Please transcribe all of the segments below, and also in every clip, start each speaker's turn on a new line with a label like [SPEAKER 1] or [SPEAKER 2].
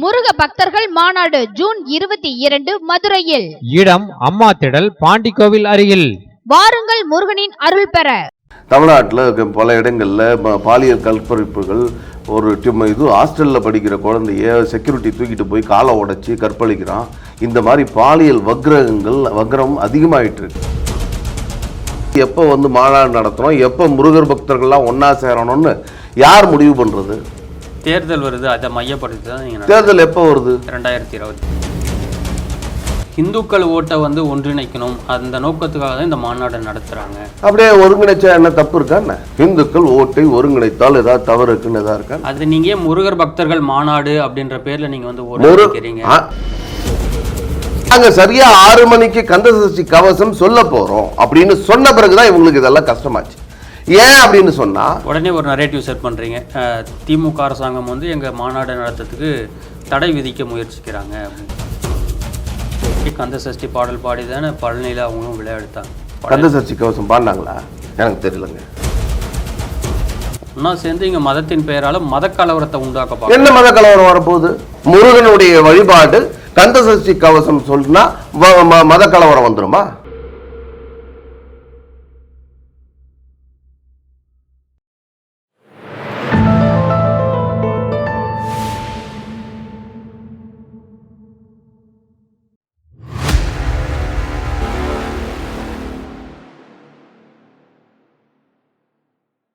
[SPEAKER 1] முருக பக்தர்கள் மாநாடு ஜூன் இருபத்தி இரண்டு மதுரையில்.
[SPEAKER 2] இடம் அம்மா திடல் பாண்டிக்கோவில் அருகில்.
[SPEAKER 1] வாருங்கள் முருகனின் அருள் பெற.
[SPEAKER 3] தமிழ்நாட்டில் பல இடங்களில் பாலியல் கற்பழிப்புகள் ஒரு இது ஹாஸ்டலில் படிக்கிற குழந்தைய செக்யூரிட்டி தூக்கிட்டு போய் காலை உடைச்சி கற்பழிக்கிறான். இந்த மாதிரி பாலியல் வக்ரகங்கள் வக்ரம் அதிகமாயிட்டு இருக்கு. எப்போ வந்து மாநாடு நடத்துகிறோம் எப்போ முருகர் பக்தர்கள்லாம் ஒன்றா சேரணும்னு யார் முடிவு பண்ணுறது
[SPEAKER 4] தேர்தல் வருது அதை மையப்படுத்தி தான் நீங்கள்
[SPEAKER 3] தேர்தல் எப்போ வருது?
[SPEAKER 4] ரெண்டாயிரத்தி இருபத்தி இந்துக்கள் ஓட்டை வந்து ஒன்றிணைக்கணும். அந்த நோக்கத்துக்காக தான் இந்த மாநாடு நடத்துகிறாங்க
[SPEAKER 3] அப்படியே ஒருங்கிணைச்சா என்ன தப்பு இருக்கா என்ன? இந்துக்கள் ஓட்டை ஒருங்கிணைத்தால் ஏதாவது தவறு இருக்குன்னு ஏதாவது இருக்கா?
[SPEAKER 4] அது நீங்க முருகர் பக்தர்கள் மாநாடு அப்படின்ற பேர்ல நீங்க வந்து
[SPEAKER 3] ஆ. நாங்க சரியா ஆறு மணிக்கு கந்தசஷ்டி கவசம் சொல்ல போறோம் அப்படின்னு சொன்ன பிறகுதான் இவங்களுக்கு இதெல்லாம் கஷ்டமாச்சு. ஏன் அப்படின்னு சொன்னா
[SPEAKER 4] உடனே ஒரு நரேட்டிவ் செட் பண்றீங்க. அஹ், திமுக அரசாங்கம் வந்து எங்க மாநாடு நடத்துறதுக்கு தடை விதிக்க முயற்சிக்கிறாங்க. கந்த சஷ்டி பாடல் பாடி தானே பழனியில அவங்களும் விளையாடுத்தாங்க
[SPEAKER 3] கந்தசஷ்டி கவசம் பாடினாங்களா? எனக்கு தெரியலங்க.
[SPEAKER 4] ஒன்னா சேர்ந்து இங்க மதத்தின் பெயரால மத கலவரத்தை உண்டாக்க
[SPEAKER 3] என்ன மத கலவரம் வரப்போகுது? முருகனுடைய வழிபாடு கந்தசஷ்டி கவசம் சொன்னா மத கலவரம் வந்துருமா?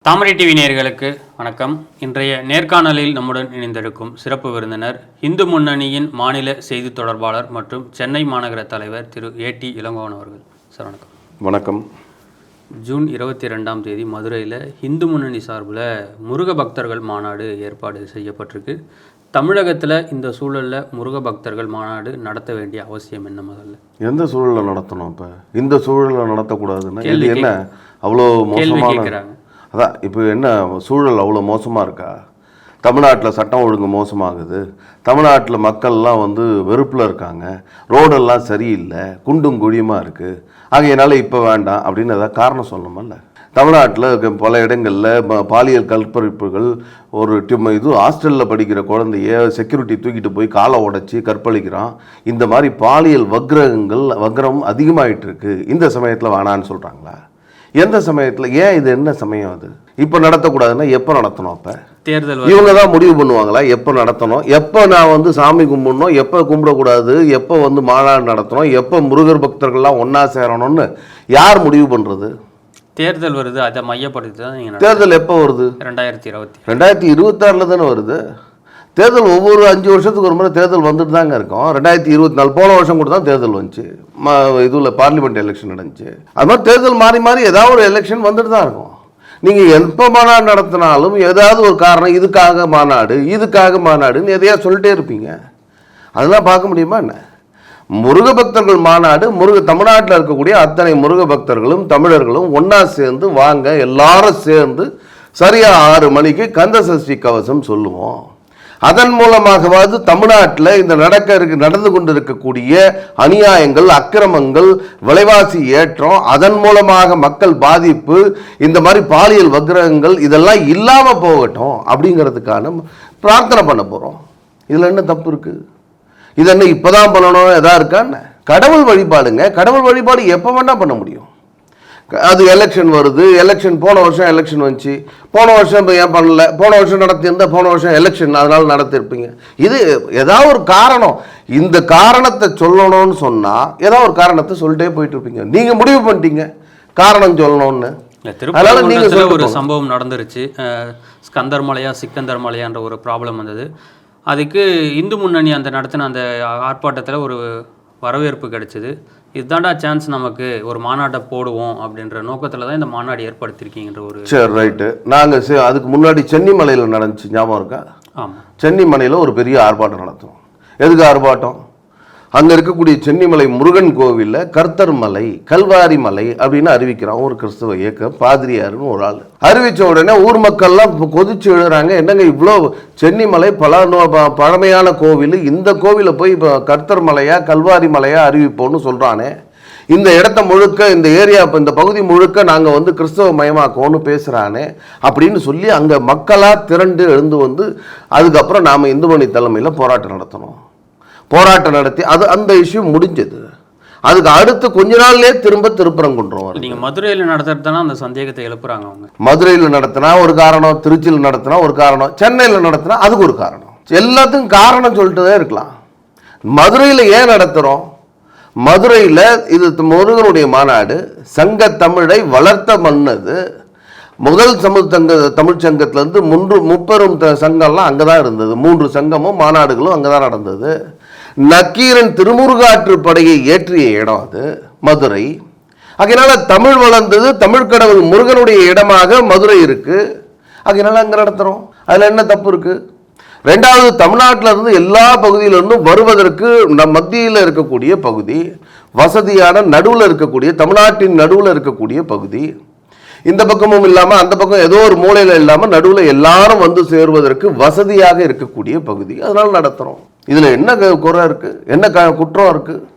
[SPEAKER 4] தாமரை டிவி நேயர்களுக்கு வணக்கம். இன்றைய நேர்காணலில் நம்முடன் இணைந்திருக்கும் சிறப்பு விருந்தினர் இந்து முன்னணியின் மாநில செய்தி தொடர்பாளர் மற்றும் சென்னை மாநகர தலைவர் திரு ஏடி இளங்கோவன் அவர்கள். சார் வணக்கம்.
[SPEAKER 3] வணக்கம்.
[SPEAKER 4] ஜூன் இருபத்தி ரெண்டாம் தேதி மதுரையில் இந்து முன்னணி சார்பில் முருக பக்தர்கள் மாநாடு ஏற்பாடு செய்யப்பட்டிருக்கு. தமிழகத்தில் இந்த சூழலில் முருக பக்தர்கள் மாநாடு நடத்த வேண்டிய அவசியம் என்ன முதல்ல?
[SPEAKER 3] எந்த சூழல்ல நடத்தணும் இப்ப இந்த சூழல்ல நடத்தக்கூடாதுன்னா? என்ன? அவ்வளோ
[SPEAKER 4] கேள்வி
[SPEAKER 3] மோசமான
[SPEAKER 4] கேட்குறாங்க.
[SPEAKER 3] அதான் இப்போ என்ன சூழல் அவ்வளோ மோசமாக இருக்கா? தமிழ்நாட்டில் சட்டம் ஒழுங்கு மோசமாகுது. தமிழ்நாட்டில் மக்கள்லாம் வந்து வெறுப்பில் இருக்காங்க. ரோடெல்லாம் சரியில்லை. குண்டும் குழியுமாக இருக்குது ஆகையினால இப்போ வேண்டாம் அப்படின்னு ஏதாவது காரணம் சொல்லணுமல்ல? தமிழ்நாட்டில் பல இடங்களில் பாலியல் கற்பழிப்புகள் ஒரு டிம் இது ஹாஸ்டலில் படிக்கிற குழந்தைய செக்யூரிட்டி தூக்கிட்டு போய் காலை உடைச்சி கற்பழிக்கிறான். இந்த மாதிரி பாலியல் வக்ரகங்கள் வக்ரம் அதிகமாகிட்டு இருக்கு. இந்த சமயத்தில் வேணான்னு சொல்கிறாங்களா எந்த சமயத்தில் ஏன் இது என்ன சமயம் அது? இப்போ நடத்தக்கூடாதுன்னா எப்போ நடத்தணும் அப்போ?
[SPEAKER 4] தேர்தல்.
[SPEAKER 3] இவங்க தான் முடிவு பண்ணுவாங்களா? எப்போ நடத்தணும்? எப்போ நான் வந்து சாமி கும்பிடணும்? எப்போ கும்பிடக்கூடாது? எப்போ வந்து மாநாடு நடத்தணும்? எப்போ முருகர் பக்தர்கள்லாம் ஒன்றா சேரணும்னு யார் முடிவு பண்ணுறது
[SPEAKER 4] தேர்தல் வருது அதை மையப்படுத்தி தான்
[SPEAKER 3] தேர்தல் எப்போ வருது?
[SPEAKER 4] ரெண்டாயிரத்தி இருபத்தி
[SPEAKER 3] ரெண்டாயிரத்தி இருபத்தாறில் தானே வருது. தேர்தல் ஒவ்வொரு அஞ்சு வருஷத்துக்கு ஒரு முறை தேர்தல் வந்துட்டு தாங்க இருக்கும். ரெண்டாயிரத்தி இருபத்தி நாலு போன வருஷம் கூட தான் தேர்தல் வந்துச்சு. ம இதில் பார்லிமெண்ட் எலெக்ஷன் நடந்துச்சு. அது மாதிரி தேர்தல் மாறி மாறி ஏதாவது ஒரு எலெக்ஷன் வந்துட்டு தான் இருக்கும். நீங்கள் எப்போ மாநாடு நடத்தினாலும் ஏதாவது ஒரு காரணம் இதுக்காக மாநாடு இதுக்காக மாநாடுன்னு எதையா சொல்லிட்டே இருப்பீங்க. அதெல்லாம் பார்க்க முடியுமா என்ன? முருக பக்தர்கள் மாநாடு முருக தமிழ்நாட்டில் இருக்கக்கூடிய அத்தனை முருக பக்தர்களும் தமிழர்களும் ஒன்றா சேர்ந்து வாங்க எல்லாரும் சேர்ந்து சரியாக ஆறு மணிக்கு கந்த சஷ்டி கவசம் சொல்லுவோம். அதன் மூலமாகவாவது தமிழ்நாட்டில் இந்த நடக்க இருக்கு நடந்து கொண்டிருக்கக்கூடிய அநியாயங்கள் அக்கிரமங்கள் விலைவாசி ஏற்றம் அதன் மூலமாக மக்கள் பாதிப்பு இந்த மாதிரி பாலியல் வக்கிரகங்கள் இதெல்லாம் இல்லாமல் போகட்டும் அப்படிங்கிறதுக்கான பிரார்த்தனை பண்ண போகிறோம் இதில் என்ன தப்பு இருக்குது இது என்ன இப்பதான் பண்ணணும் எதா இருக்கான்னு கடவுள் வழிபாடுங்க. கடவுள் வழிபாடு எப்போ வேணால் பண்ண முடியும். அது எலெக்ஷன் வருது. எலெக்ஷன் போன வருஷம் எலெக்ஷன் வந்துச்சு. போன வருஷம் இப்போ ஏன் பண்ணல? போன வருஷம் நடத்தியிருந்தா போன வருஷம் எலெக்ஷன் அதனால நடத்திருப்பீங்க இது ஏதாவது ஒரு காரணம். இந்த காரணத்தை சொல்லணும்னு சொன்னால் ஏதாவது ஒரு காரணத்தை சொல்லிட்டே போயிட்டு இருப்பீங்க நீங்கள் முடிவு பண்ணிட்டீங்க. காரணம் சொல்லணும்னு. அதனால நீங்க
[SPEAKER 4] திருப்பரங்குன்றத்தில்
[SPEAKER 3] சொல்லிட்டு
[SPEAKER 4] ஒரு. சம்பவம் நடந்துருச்சு. ஸ்கந்தர் மலையா சிக்கந்தர் மலையான்ற ஒரு ப்ராப்ளம் வந்தது. அதுக்கு இந்து முன்னணி அந்த நடத்தின அந்த ஆர்ப்பாட்டத்தில் ஒரு வரவேற்பு கிடைச்சிது. இதுதான்டா சான்ஸ் நமக்கு ஒரு மாநாட்டை போடுவோம் அப்படின்ற நோக்கத்தில் தான் இந்த மாநாடு ஏற்படுத்தியிருக்கீங்கன்ற ஒரு
[SPEAKER 3] சரி ரைட்டு நாங்கள் அதுக்கு முன்னாடி சென்னிமலையில் நடந்துச்சு ஞாபகம் இருக்கா?
[SPEAKER 4] ஆமாம்
[SPEAKER 3] சென்னிமலையில் ஒரு பெரிய ஆர்ப்பாட்டம் நடத்தும் எதுக்கு ஆர்ப்பாட்டம்? அங்கே இருக்கக்கூடிய சென்னிமலை முருகன் கோவிலில் கர்த்தர் மலை கல்வாரி மலை அப்படின்னு அறிவிக்கிறான். ஒரு கிறிஸ்தவ இயக்கம் பாதிரியாருன்னு ஒரு ஆள். அறிவித்த உடனே ஊர் மக்கள்லாம் கொதிச்சு எழுதுறாங்க என்னங்க இவ்வளோ சென்னிமலை பல ப- பழமையான கோவில்? இந்த கோவிலை போய் இப்போ கர்த்தர் மலையா கல்வாரி மலையா அறிவிப்போம்னு சொல்கிறானே இந்த இடத்த முழுக்க இந்த ஏரியா இந்த பகுதி முழுக்க நாங்கள் வந்து கிறிஸ்தவ மயமாக்கோன்னு பேசுகிறானே அப்படின்னு சொல்லி அங்கே மக்களாக திரண்டு எழுந்து வந்து அதுக்கப்புறம் நாம் இந்துமணி தலைமையில் போராட்டம் நடத்தணும். போராட்டம் நடத்தி அது அந்த இஷ்யூ முடிஞ்சது. அதுக்கு அடுத்து கொஞ்ச நாள்லயே திரும்ப திருப்பரங்குன்றம் வரும்
[SPEAKER 4] நீங்கள் மதுரையில் நடத்துறது அந்த சந்தேகத்தை எழுப்புறாங்க அவங்க?
[SPEAKER 3] மதுரையில் நடத்தினா ஒரு காரணம் திருச்சியில் நடத்தினா ஒரு காரணம் சென்னையில் நடத்தினா அதுக்கு ஒரு காரணம். எல்லாத்துக்கும் காரணம் சொல்லிட்டு தான் இருக்கலாம். மதுரையில் ஏன் நடத்துகிறோம் மதுரையில் இது முருகனுடைய மாநாடு சங்க தமிழை வளர்த்த மன்னது முதல் சமு சங்க தமிழ் சங்கத்திலேருந்து முன்று முப்பெரும் சங்கம்லாம் அங்கே தான் இருந்தது. மூன்று சங்கமும் மாநாடுகளும் அங்கே தான் நடந்தது. நக்கீரன் திருமுருகாற்று படையை ஏற்றிய இடம் அது மதுரை. அதனால தமிழ் வளர்ந்தது தமிழ் கடவுள் முருகனுடைய இடமாக மதுரை இருக்கு. அதனால அங்கே நடத்துகிறோம் அதில் என்ன தப்பு இருக்கு? ரெண்டாவது தமிழ்நாட்டில் இருந்து எல்லா பகுதியிலிருந்தும் வருவதற்கு நம் மத்தியில் இருக்கக்கூடிய பகுதி வசதியான நடுவில் இருக்கக்கூடிய தமிழ்நாட்டின் நடுவில் இருக்கக்கூடிய பகுதி. இந்த பக்கமும் இல்லாமல் அந்த பக்கம் ஏதோ ஒரு மூலையில் இல்லாமல் நடுவில் எல்லாரும் வந்து சேருவதற்கு வசதியாக இருக்கக்கூடிய பகுதி. அதனால் நடத்துகிறோம் இதில் என்ன க- குறை இருக்குது என்ன க- குற்றம் இருக்குது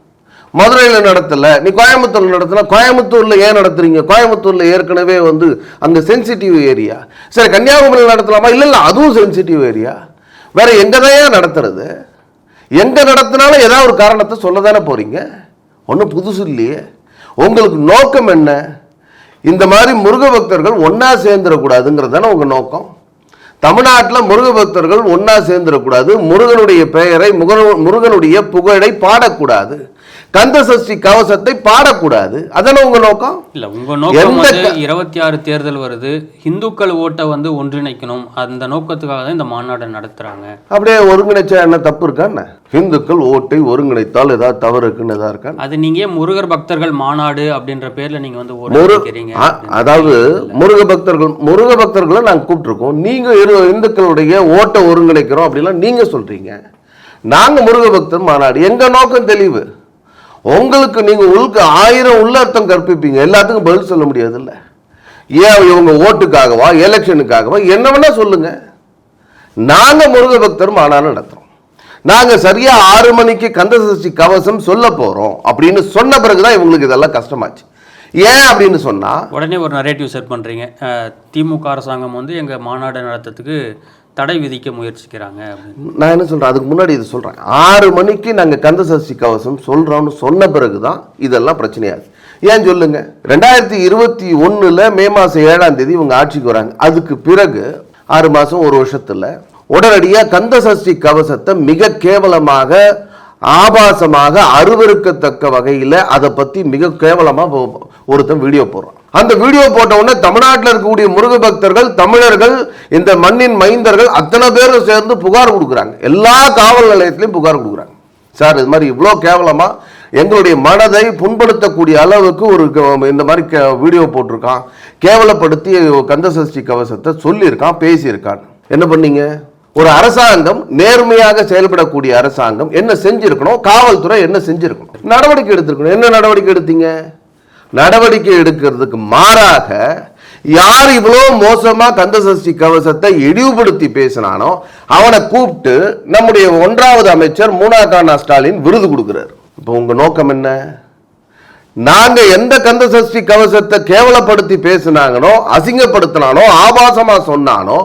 [SPEAKER 3] மதுரையில் நடத்தல. நீ கோயம்புத்தூரில் நடத்தினா கோயம்புத்தூரில் ஏன் நடத்துறீங்க? கோயம்புத்தூரில் ஏற்கனவே வந்து அங்கே சென்சிட்டிவ் ஏரியா சரி கன்னியாகுமரியில் நடத்தலாமா? இல்லை இல்லை அதுவும் சென்சிட்டிவ் ஏரியா வேறு எங்கே தான் நடத்துறது? எங்கே நடத்தினாலும் ஏதாவது ஒரு காரணத்தை சொல்ல தானே போகிறீங்க ஒன்றும் புதுசு இல்லையே. உங்களுக்கு நோக்கம் என்ன? இந்த மாதிரி முருக பக்தர்கள் ஒன்றா சேர்ந்துடக்கூடாதுங்கிறது தானே உங்கள் நோக்கம்? தமிழ்நாட்டில் முருக பக்தர்கள் ஒன்றா சேர்ந்துடக்கூடாது முருகனுடைய பெயரை முருக முருகனுடைய புகழை பாடக்கூடாது. கந்த சஷ்டி கவசத்தை பாடக்கூடாது. அதானே உங்க நோக்கம்?
[SPEAKER 4] இல்ல உங்க நோக்கம் வந்து இருபத்தி ஆறு தேர்தல் வருது. இந்துக்கள் ஓட்டை வந்து ஒன்றிணைக்கணும். அந்த நோக்கத்துக்காக தான் இந்த மாநாடு நடத்துறாங்க.
[SPEAKER 3] அப்படியே ஒருங்கிணைச்சா என்ன தப்பு இருக்கா என்ன? இந்துக்கள் ஓட்டை ஒருங்கிணைத்தால் ஏதாவது தவறு இருக்குன்னு ஏதாவது இருக்கா
[SPEAKER 4] அது நீங்க முருகர் பக்தர்கள் மாநாடு அப்படின்ற பேர்ல நீங்க வந்து
[SPEAKER 3] அ- அதாவது முருக பக்தர்கள் முருக பக்தர்களை நாங்கள் கூப்பிட்டுருக்கோம். நீங்க இந்துக்களுடைய ஓட்டை ஒருங்கிணைக்கிறோம் அப்படிலாம் நீங்க சொல்றீங்க. நாங்க முருக பக்தர் மாநாடு. எங்க நோக்கம் தெளிவு? உங்களுக்கு நீங்கள் உள்க ஆயிரம் உள்ளர்த்தம் கற்பிப்பீங்க. எல்லாத்துக்கும் பதில் சொல்ல முடியாதுல்ல. ஏன் இவங்க ஓட்டுக்காகவா எலெக்ஷனுக்காகவா? என்ன வேணால் சொல்லுங்கள் நாங்கள் முருக பக்தரும் ஆனாலும் நடத்துகிறோம் நாங்கள் சரியாக ஆறு மணிக்கு கந்தசஷ்டி கவசம் சொல்ல போகிறோம் அப்படின்னு சொன்ன பிறகு தான் இவங்களுக்கு இதெல்லாம் கஷ்டமாச்சு. ஏன் அப்படின்னு சொன்னால்
[SPEAKER 4] உடனே ஒரு நரேட்டிவ் செட் பண்ணுறீங்க திமுக அரசாங்கம் வந்து எங்கள் மாநாடு நடத்துறதுக்கு தடை விதிக்க முயற்சிக்கிறாங்க
[SPEAKER 3] நான் என்ன சொல்றேன்? அதுக்கு முன்னாடி இது சொல்றேன். ஆறு மணிக்கு நாங்கள் கந்த சஷ்டி கவசம் சொல்றோம்னு சொன்ன பிறகு தான் இதெல்லாம் பிரச்சனையாது ஏன் சொல்லுங்க? ரெண்டாயிரத்தி இருபத்தி ஒன்றில் மே மாதம் ஏழாம் தேதி இவங்க ஆட்சிக்கு வராங்க. அதுக்கு பிறகு ஆறு மாதம் ஒரு வருஷத்தில் உடனடியாக கந்த கந்தசஷ்டி கவசத்தை மிக கேவலமாக ஆபாசமாக அருவருக்கத்தக்க வகையில் அதை பற்றி மிக கேவலமாக ஒருத்தன் வீடியோ போடுறான். அந்த வீடியோ போட்ட உடனே தமிழ்நாட்டில் இருக்கக்கூடிய முருக பக்தர்கள் தமிழர்கள் இந்த மண்ணின் மைந்தர்கள் அத்தனை பேரும் சேர்ந்து புகார் கொடுக்குறாங்க. எல்லா காவல் நிலையத்திலையும் புகார் கொடுக்குறாங்க. சார் இது மாதிரி இவ்வளோ கேவலமாக எங்களுடைய மனதை புண்படுத்தக்கூடிய அளவுக்கு ஒரு க- இந்த மாதிரி கே- வீடியோ போட்டிருக்கான். கேவலப்படுத்தி கந்தசஷ்டி கவசத்தை சொல்லியிருக்கான் பேசியிருக்கான். என்ன பண்ணீங்க? ஒரு அரசாங்கம் நேர்மையாக செயல்படக்கூடிய அரசாங்கம் என்ன செஞ்சிருக்கணும்? காவல்துறை என்ன செஞ்சிருக்கணும்? நடவடிக்கை எடுத்திருக்கணும். என்ன நடவடிக்கை எடுத்தீங்க? நடவடிக்கை எடுக்கிறதுக்கு மாறாக யார் இவ்வளோ மோசமாக கந்தசஷ்டி கவசத்தை இழிவுபடுத்தி பேசினானோ அவனை கூப்பிட்டு நம்முடைய ஒன்றாவது அமைச்சர் மூனா கானா ஸ்டாலின் விருது கொடுக்குறாரு. இப்போ உங்கள் நோக்கம் என்ன? நாங்க எந்த கந்த சஷ்டி கவசத்தை கேவலப்படுத்தி பேசினாங்களோ அசிங்கப்படுத்தினானோ ஆபாசமா சொன்னானோ